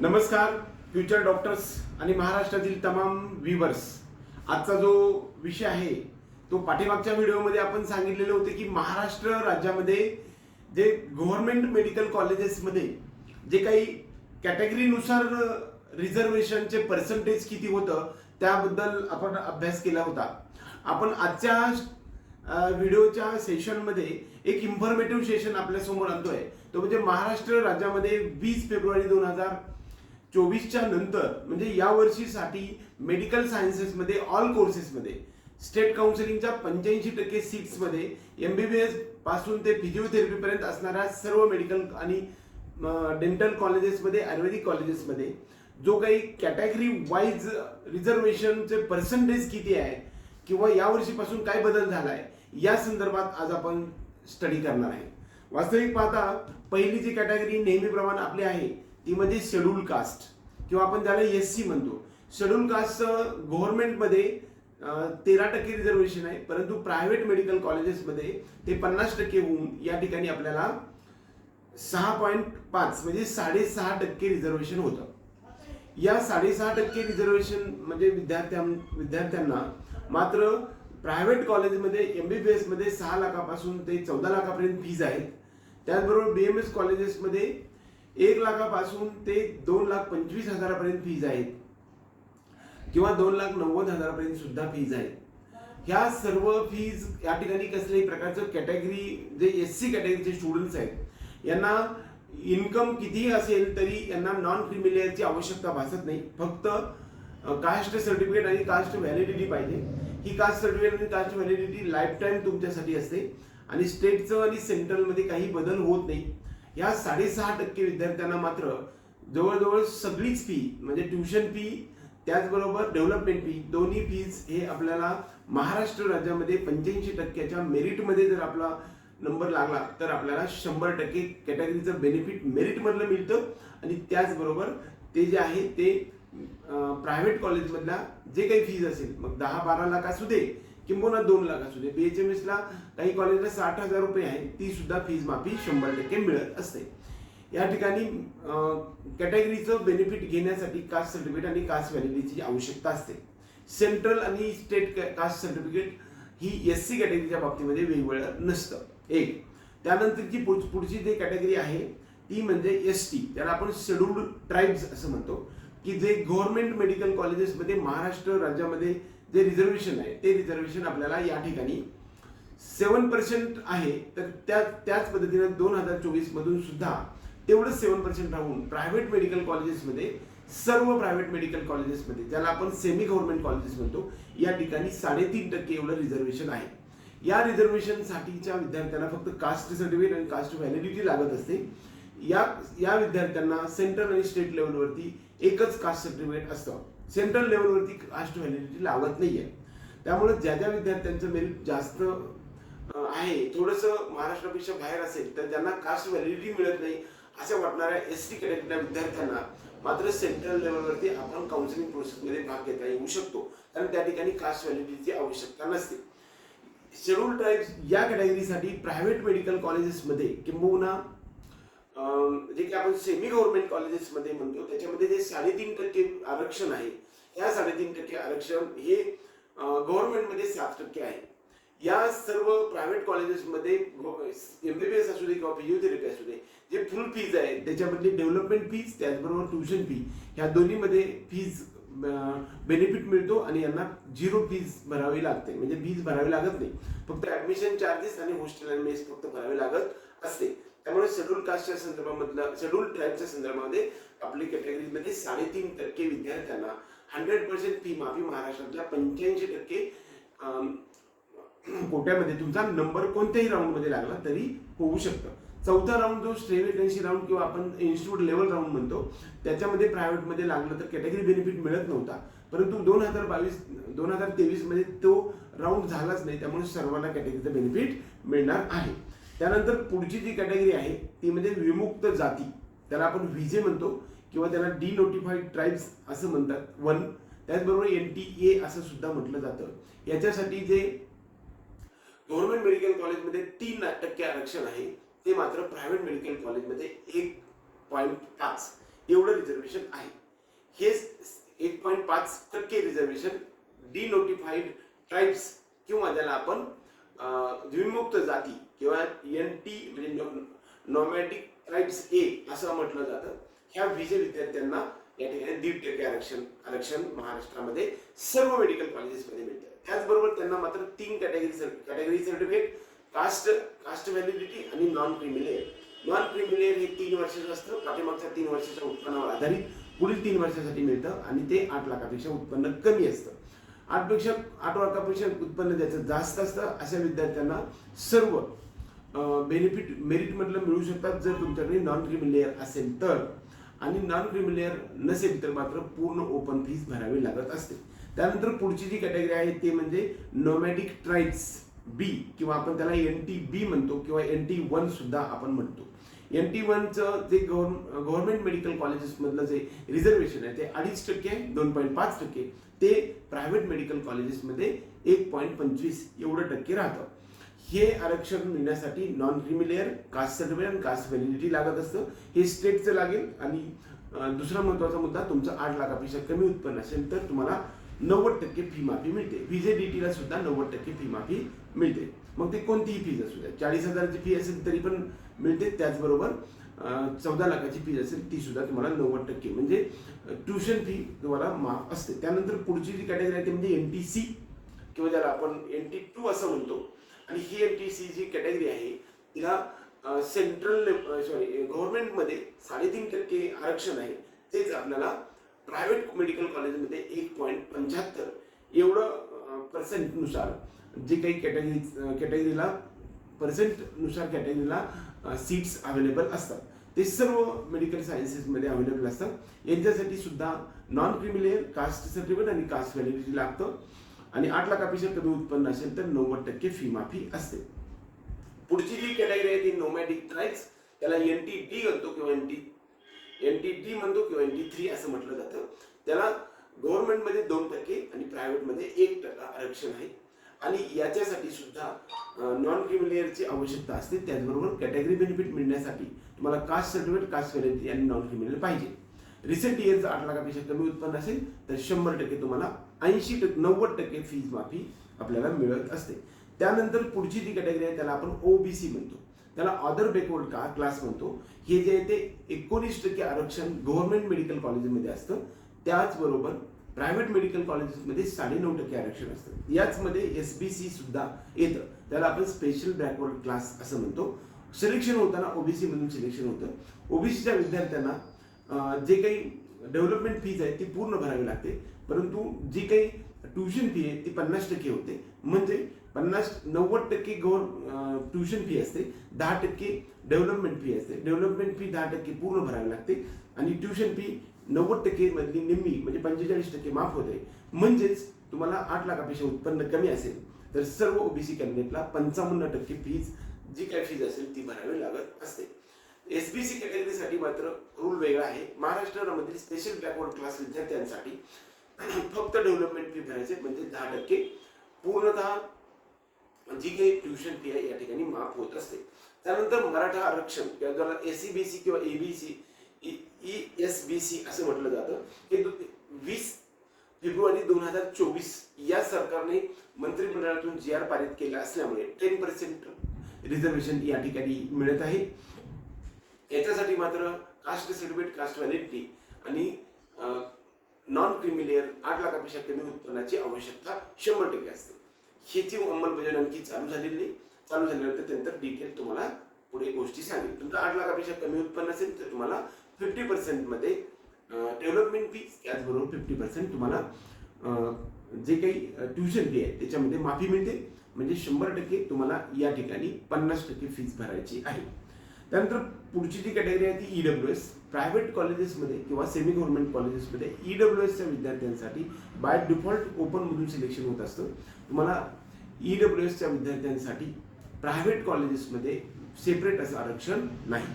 नमस्कार future doctors आणि महाराष्ट्रातील तमाम व्हिवर्स आजचा जो विषय आहे तो पाठीमागच्या व्हिडिओमध्ये आपण सांगितलेले होते की महाराष्ट्र राज्यामध्ये जे गव्हर्नमेंट मेडिकल कॉलेजेसमध्ये जे काही कॅटेगरीनुसार रिझर्वेशनचे पर्सेंटेज किती होतं त्याबद्दल आपण अभ्यास केला होता. आपण आजच्या uh, व्हिडिओच्या सेशनमध्ये एक इन्फॉर्मेटिव्ह सेशन आपल्यासमोर आणतोय. तो म्हणजे महाराष्ट्र राज्यामध्ये वीस फेब्रुवारी दोन हजार चोवीसच्या नंतर म्हणजे या वर्षीसाठी मेडिकल सायन्सेसमध्ये ऑल कोर्सेसमध्ये स्टेट काउन्सिलिंगच्या पंच्याऐंशी टक्के सीट्समध्ये एम बी बी पासून ते फिजिओथेरपीपर्यंत असणाऱ्या सर्व मेडिकल आणि डेंटल कॉलेजेसमध्ये आयुर्वेदिक कॉलेजेसमध्ये जो काही कॅटेगरी वाईज रिझर्वेशनचे पर्सेंटेज किती आहे किंवा यावर्षीपासून काय बदल झाला आहे या संदर्भात आज आपण स्टडी करणार आहे. वास्तविक पाहता पहिली जी कॅटेगरी नेहमीप्रमाणे आपली आहे ती म्हणजे शेड्यूल कास्ट किंवा आपण त्याला एस सी म्हणतो. शेड्यूल कास्ट गव्हर्नमेंटमध्ये तेरा टक्के रिझर्वेशन आहे. परंतु प्रायव्हेट मेडिकल कॉलेजेसमध्ये ते पन्नास टक्के होऊन या ठिकाणी आपल्याला सहा पॉईंट पाच म्हणजे साडेसहा टक्के रिझर्वेशन होतं. या साडेसहा टक्के रिझर्वेशन म्हणजे विद्यार्थ्यां विद्यार्थ्यांना मात्र प्रायव्हेट कॉलेजमध्ये एम बी बी एसमध्ये सहा लाखापासून ते चौदा लाखापर्यंत फीज आहेत. त्याचबरोबर बी एम एस कॉलेजेसमध्ये एक लाखापासून ते दोन लाख पंचवीस हजारापर्यंत फीज आहेत. किंवा दोन लाख नव्वद हजारापर्यंत सुद्धा फीज आहेत. ह्या सर्व फीज या ठिकाणी कसल्याही प्रकारचं कॅटेगरी जे एस सी कॅटेगरीचे स्टुडंट्स आहेत यांना इन्कम कितीही असेल तरी यांना नॉन क्रिमिलियरची आवश्यकता भासत नाही. फक्त कास्ट सर्टिफिकेट आणि कास्ट व्हॅलिडिटी पाहिजे. ही कास्ट सर्टिफिकेट आणि कास्ट व्हॅलिडिटी लाईफ टाईम तुमच्यासाठी असते. आणि स्टेटचं आणि सेंट्रलमध्ये काही बदल होत नाही. या साडेसहा टक्के विद्यार्थ्यांना मात्र जवळजवळ सगळीच फी म्हणजे ट्युशन फी त्याचबरोबर डेव्हलपमेंट फी दोन्ही फीज हे आपल्याला महाराष्ट्र राज्यामध्ये पंच्याऐंशी टक्क्याच्या मेरिटमध्ये जर आपला नंबर लागला तर आपल्याला शंभर टक्के कॅटेगरीचं बेनिफिट मेरिटमधलं मिळतं. आणि त्याचबरोबर ते जे आहे ते प्रायव्हेट कॉलेजमधल्या जे काही फीज असेल मग दहा बारा लाख असू दे किंबहुना दोन लाख असू दे बीएचएमएस ला काही कॉलेजला साठ हजार रुपये आहे. ती सुद्धा फीज माफी शंभर टक्के मिळत असते. या ठिकाणी कॅटेगरीचं बेनिफिट घेण्यासाठी कास्ट सर्टिफिकेट आणि कास्ट व्हॅलिडिटीची आवश्यकता असते. सेंट्रल आणि स्टेट कास्ट सर्टिफिकेट ही एस सी कॅटेगरीच्या बाबतीमध्ये वेगवेगळं नसतं. एक त्यानंतरची पुढ- पुढची जी कॅटेगरी आहे ती म्हणजे एस टी त्याला आपण शेड्यूल्ड ट्राईब्स असं म्हणतो की जे गव्हर्नमेंट मेडिकल कॉलेजेसमध्ये महाराष्ट्र राज्यामध्ये जे रिझर्वेशन आहे ते रिझर्वेशन आपल्याला या ठिकाणी सेवन पर्सेंट आहे. तर त्या त्याच पद्धतीनं दोन हजार चोवीस मधून सुद्धा तेवढंच सेवन पर्सेंट राहून प्रायव्हेट मेडिकल कॉलेजेसमध्ये सर्व प्रायव्हेट मेडिकल कॉलेजेसमध्ये ज्याला आपण सेमी गव्हर्नमेंट कॉलेजेस म्हणतो या ठिकाणी साडेतीन टक्के एवढं रिझर्वेशन आहे. या रिझर्वेशनसाठीच्या विद्यार्थ्यांना फक्त कास्ट सर्टिफिकेट आणि कास्ट व्हॅलिडिटी लागत असते. या या विद्यार्थ्यांना सेंट्रल आणि स्टेट लेवलवरती एकच कास्ट सर्टिफिकेट असतं. सेंट्रल लेवलवरती कास्ट व्हॅलिडिटी लावत नाही आहे त्यामुळे ज्या ज्या विद्यार्थ्यांचं मेरिट जास्त आहे थोडंसं महाराष्ट्रापेक्षा बाहेर असेल तर ज्यांना कास्ट व्हॅलिडिटी मिळत नाही अशा वाटणाऱ्या एस टी कॅटेगरीच्या विद्यार्थ्यांना मात्र सेंट्रल लेवलवरती आपण काउन्सिलिंग प्रोसेसमध्ये भाग घेता येऊ शकतो. कारण त्या ठिकाणी कास्ट व्हॅलिडिटीची आवश्यकता नसते. शेड्यूल ट्राईब्स या कॅटेगरीसाठी प्रायव्हेट मेडिकल कॉलेजेसमध्ये किंबहुना म्हणजे जे की आपण सेमी गव्हर्नमेंट कॉलेजेसमध्ये म्हणतो त्याच्यामध्ये जे साडेतीन टक्के आरक्षण आहे या साडेतीन टक्के आरक्षण हे गव्हर्नमेंटमध्ये सात टक्के आहे. या सर्व प्रायव्हेट कॉलेजेसमध्ये एमबीबीएस असू दे किंवा फिजिओथेरपी असू दे जे फुल फीज आहे त्याच्यामध्ये डेव्हलपमेंट फीज त्याचबरोबर ट्युशन फी ह्या दोन्हीमध्ये फीज बेनिफिट मिळतो आणि यांना झिरो फीज भरावी लागते. म्हणजे फीज भरावी लागत नाही. फक्त ऍडमिशन चार्जेस आणि हॉस्टेल मेस फक्त भरावे लागत असते. त्यामुळे शेड्यूल कास्टच्या संदर्भामधलं शेड्यूल ट्राईबच्या संदर्भामध्ये आपली कॅटेगरीमध्ये साडेतीन टक्के विद्यार्थ्यांना हंड्रेड पर्सेंट फी माफी महाराष्ट्रातल्या पंच्याऐंशी टक्के कोट्यामध्ये तुमचा नंबर कोणत्याही राऊंडमध्ये लागला तरी होऊ शकतं. चौथा राऊंड जो स्टे वेकन्सी राऊंड किंवा आपण इन्स्टिट्यूट लेवल राऊंड म्हणतो त्याच्यामध्ये प्रायव्हेटमध्ये लागलं तर कॅटेगरी बेनिफिट मिळत नव्हता. परंतु दोन हजार बावीस दोन हजार तेवीसमध्ये तो राऊंड झालाच नाही त्यामुळे सर्वांना कॅटेगरीचं बेनिफिट मिळणार आहे. त्यानंतर पुढची जी कॅटेगरी आहे ती म्हणजे विमुक्त जाती. त्याला आपण व्हिजे म्हणतो किंवा त्याला डी नोटिफाईड ट्राईब्स असं म्हणतात. वन त्याचबरोबर एन टी ए असं सुद्धा म्हटलं जातं. याच्यासाठी जे गव्हर्नमेंट मेडिकल कॉलेजमध्ये तीन टक्के आरक्षण आहे ते मात्र प्रायव्हेट मेडिकल कॉलेजमध्ये एक पॉईंट पाच एवढं रिझर्वेशन आहे. हे एक पॉईंट पाच टक्के रिझर्वेशन डी नोटिफाईड ट्राईब्स किंवा ज्याला आपण द्विमुक्त विमुक्त जाती किंवा एन टी म्हणजे नॉमॅटिक ट्राईब्स ए असं म्हटलं जातं. ह्या विजय विद्यार्थ्यांना या ठिकाणी दीड टक्के आरक्षण आरक्षण महाराष्ट्रामध्ये सर्व मेडिकल कॉलेजेसमध्ये मिळतं. त्याचबरोबर त्यांना मात्र तीन category category certificate caste caste validity आणि non creamy layer non creamy layer हे तीन वर्षाचं असतं. पाठीमागच्या तीन वर्षाच्या उत्पन्नावर आधारित. पुढील तीन वर्षासाठी मिळतं आणि ते आठ लाखापेक्षा उत्पन्न कमी असतं. आठपेक्षा आठ लाखापेक्षा उत्पन्न ज्याचं जास्त असतं. अशा विद्यार्थ्यांना सर्व बेनिफिट मेरिटमधलं मिळू शकतात जर तुमच्याकडे नॉन क्रिमिलेअर असेल तर. आणि नॉन क्रिमिलेअर नसेल तर मात्र पूर्ण ओपन फीस भरावी लागत असते. त्यानंतर पुढची जी कॅटेगरी आहे ते म्हणजे नोमॅटिक ट्राईब्स बी किंवा आपण त्याला एन टी बी म्हणतो किंवा एन टी वन सुद्धा आपण म्हणतो. एन टी वनचं जे गव्हर्नमेंट मेडिकल कॉलेजेसमधलं जे रिझर्वेशन आहे ते अडीच टक्के आहे दोन पॉईंट पाच टक्के ते प्रायव्हेट मेडिकल कॉलेजेसमध्ये एक पॉईंट पंचवीस एवढं टक्के राहतं. हे आरक्षण मिळण्यासाठी non creamy layer caste certificate आणि कास्ट व्हॅलिडिटी लागत असतं. हे स्टेटचं लागेल आणि दुसरा महत्त्वाचा मुद्दा तुमचं आठ लाखापेक्षा कमी उत्पन्न असेल तर तुम्हाला नव्वद टक्के फी माफी मिळते. व्हिजेडीटीला सुद्धा नव्वद टक्के फी माफी मिळते. मग ते कोणतीही फीज असू द्या. चाळीस हजाराची फी असेल तरी पण मिळते. त्याचबरोबर चौदा लाखाची फीज असेल ती सुद्धा तुम्हाला नव्वद टक्के. म्हणजे ट्युशन फी तुम्हाला माफ असते. त्यानंतर पुढची जी कॅटेगरी आहे ती म्हणजे एन टी सी किंवा ज्याला आपण एन टी टू असं म्हणतो. आणि ही M T C G category आहे तिला सेंट्रल सॉरी गव्हर्नमेंटमध्ये साडेतीन टक्के आरक्षण आहे. तेच आपल्याला प्रायव्हेट मेडिकल कॉलेजमध्ये एक पॉईंट पंच्याहत्तर एवढं पर्सेंटनुसार जे काही कॅटेगरी कॅटेगरीला पर्सेंटनुसार कॅटेगरीला सीट्स अवेलेबल असतात. ते सर्व मेडिकल सायन्सेसमध्ये अवेलेबल असतात. यांच्यासाठी सुद्धा non creamy layer caste certificate आणि कास्ट व्हॅलिडिटी लागतं. आणि आठ लाखापेक्षा कमी उत्पन्न असेल तर नव्वद टक्के फी माफी असते. पुढची जी कॅटेगरी आहे ती नोमॅटिक ट्राईब्स त्याला एन टी डी म्हणतो किंवा N T N T D म्हणतो किंवा एन टी थ्री असं म्हटलं जातं. त्याला गव्हर्नमेंटमध्ये दोन टक्के आणि प्रायव्हेटमध्ये एक टक्का आरक्षण आहे. आणि याच्यासाठी सुद्धा नॉन क्रिमिलियरची आवश्यकता असते. त्याचबरोबर कॅटेगरी बेनिफिट मिळण्यासाठी तुम्हाला कास्ट सर्टिफिकेट कास्ट व्हॅलिडिटी आणि नॉन क्रिमिनल पाहिजे रिसेंट इयरचं आठ लाखापेक्षा कमी उत्पन्न असेल तर शंभर टक्के तुम्हाला ऐंशी टक्के नव्वद टक्के फीज माफी आपल्याला मिळत असते. त्यानंतर पुढची जी कॅटेगरी आहे त्याला आपण ओबीसी म्हणतो. त्याला अदर बेकवर्ड का क्लास म्हणतो. हे जे आहे ते एकोणीस टक्के आरक्षण गव्हर्नमेंट मेडिकल कॉलेजमध्ये असतं. त्याचबरोबर प्रायव्हेट मेडिकल कॉलेजेसमध्ये साडेनऊ टक्के आरक्षण असतं. याचमध्ये एस बी सी सुद्धा येतं. त्याला आपण स्पेशल बॅकवर्ड क्लास असं म्हणतो. सिलेक्शन होताना ओबीसी मधून सिलेक्शन होतं. ओबीसीच्या विद्यार्थ्यांना जे काही डेव्हलपमेंट फीज आहे ती पूर्ण भरावी लागते. परंतु जी काही ट्युशन फी आहे ती पन्नास टक्के होते. म्हणजे पन्नास नव्वद टक्के गव्हर ट्युशन फी असते दहा टक्के डेव्हलपमेंट फी असते. डेव्हलपमेंट फी दहा टक्के पूर्ण भरावी लागते आणि ट्युशन फी नव्वद टक्के मधली निम्मी म्हणजे पंचेचाळीस टक्के माफ होते म्हणजेच तुम्हाला आठ लाखापेक्षा उत्पन्न कमी असेल तर सर्व ओबीसी कॅबिनेटला पंचावन्न टक्के फीज जी काय फीज असेल ती भरावी लागत असते. एसबीसी कॅटेगरीसाठी मात्र रूल वेगळा आहे. महाराष्ट्रामधील स्पेशल बॅकवर्ड क्लास विद्यार्थ्यांसाठी फक्त डेव्हलपमेंट फी भरायचे म्हणजे दहा टक्के पूर्णतः जी काही ट्युशन फी आहे या ठिकाणी माफ होत असते. त्यानंतर मराठा आरक्षण किंवा ज्याला एसी बी सी किंवा ABC E S B C असं म्हटलं जातं हे वीस फेब्रुवारी दोन हजार चोवीस या सरकारने मंत्रिमंडळातून जी आर पारित केला असल्यामुळे टेन पर्सेंट रिझर्वेशन या ठिकाणी मिळत आहे. याच्यासाठी मात्र कास्ट सर्टिफिकेट कास्ट व्हॅलिडिटी आणि नॉन क्रिमिलियर आठ लाखापेक्षा कमी उत्पन्नाची आवश्यकता शंभर टक्के असते. ह्याची अंमलबजावणी आणखी चालू झालेली नाही चालू झाल्यानंतर त्यानंतर डिटेल तुम्हाला पुढे गोष्टी सांगेल तुमचं आठ लाखापेक्षा कमी उत्पन्न असेल तर तुम्हाला फिफ्टी पर्सेंटमध्ये डेव्हलपमेंट फी त्याचबरोबर फिफ्टी पर्सेंट तुम्हाला जे काही ट्युशन फी आहे त्याच्यामध्ये माफी मिळते. म्हणजे शंभर टक्के तुम्हाला या ठिकाणी पन्नास टक्के फीज भरायची आहे. त्यानंतर पुढची जी कॅटेगरी आहे ती ईडब्ल्यू एस प्रायव्हेट कॉलेजेसमध्ये किंवा सेमी गव्हर्नमेंट कॉलेजेसमध्ये ईडब्ल्यू एसच्या विद्यार्थ्यांसाठी बाय डिफॉल्ट ओपनमधून सिलेक्शन होत असतं. तुम्हाला ईडब्ल्यू एसच्या विद्यार्थ्यांसाठी प्रायव्हेट कॉलेजेसमध्ये सेपरेट असं आरक्षण नाही.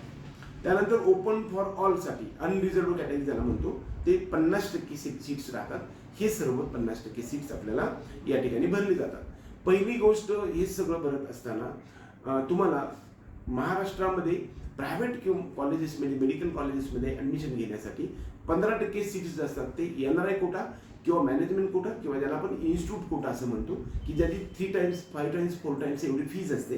त्यानंतर ओपन फॉर ऑलसाठी अनरिझर्व कॅटेगरी ज्याला म्हणतो ते पन्नास टक्के सीट्स राहतात. हे सर्व पन्नास टक्के सीट्स आपल्याला या ठिकाणी भरली जातात. पहिली गोष्ट हे सगळं भरत असताना तुम्हाला महाराष्ट्रामध्ये प्रायव्हेट किंवा कॉलेजेसमध्ये मेडिकल कॉलेजेसमध्ये ॲडमिशन घेण्यासाठी पंधरा टक्के सीट्स असतात ते एन आर आय कोटा किंवा मॅनेजमेंट कोटा किंवा ज्याला आपण इन्स्टिट्यूट कोटा असं म्हणतो की ज्याची three times five times four times एवढी फीज असते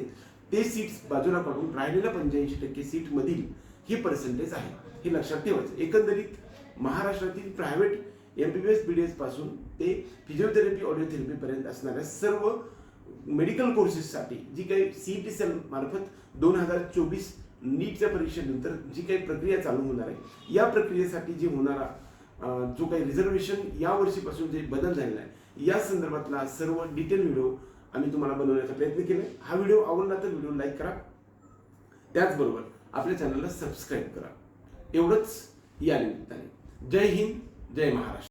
ते सीट्स बाजूला काढून राहिलेल्या पंच्याऐंशी टक्के सीटमधील हे पर्सेंटेज आहे. हे लक्षात ठेवायचं. एकंदरीत महाराष्ट्रातील private M B B S B D एसपासून ते फिजिओथेरपी ऑडिओथेरपीपर्यंत असणाऱ्या सर्व मेडिकल कोर्सेससाठी जी काही सी टी सेल मार्फत दोन हजार चोवीस नीटच्या परीक्षेनंतर जी काही प्रक्रिया चालू होणार आहे या प्रक्रियेसाठी जे होणारा जो काही रिझर्वेशन या वर्षीपासून जे बदल झालेला आहे या संदर्भातला सर्व डिटेल व्हिडिओ आम्ही तुम्हाला बनवण्याचा प्रयत्न केला हा व्हिडिओ आवडला तर व्हिडिओ लाईक करा. त्याचबरोबर आपल्या चॅनलला सबस्क्राईब करा. एवढंच या निमित्ताने. जय हिंद जय महाराष्ट्र.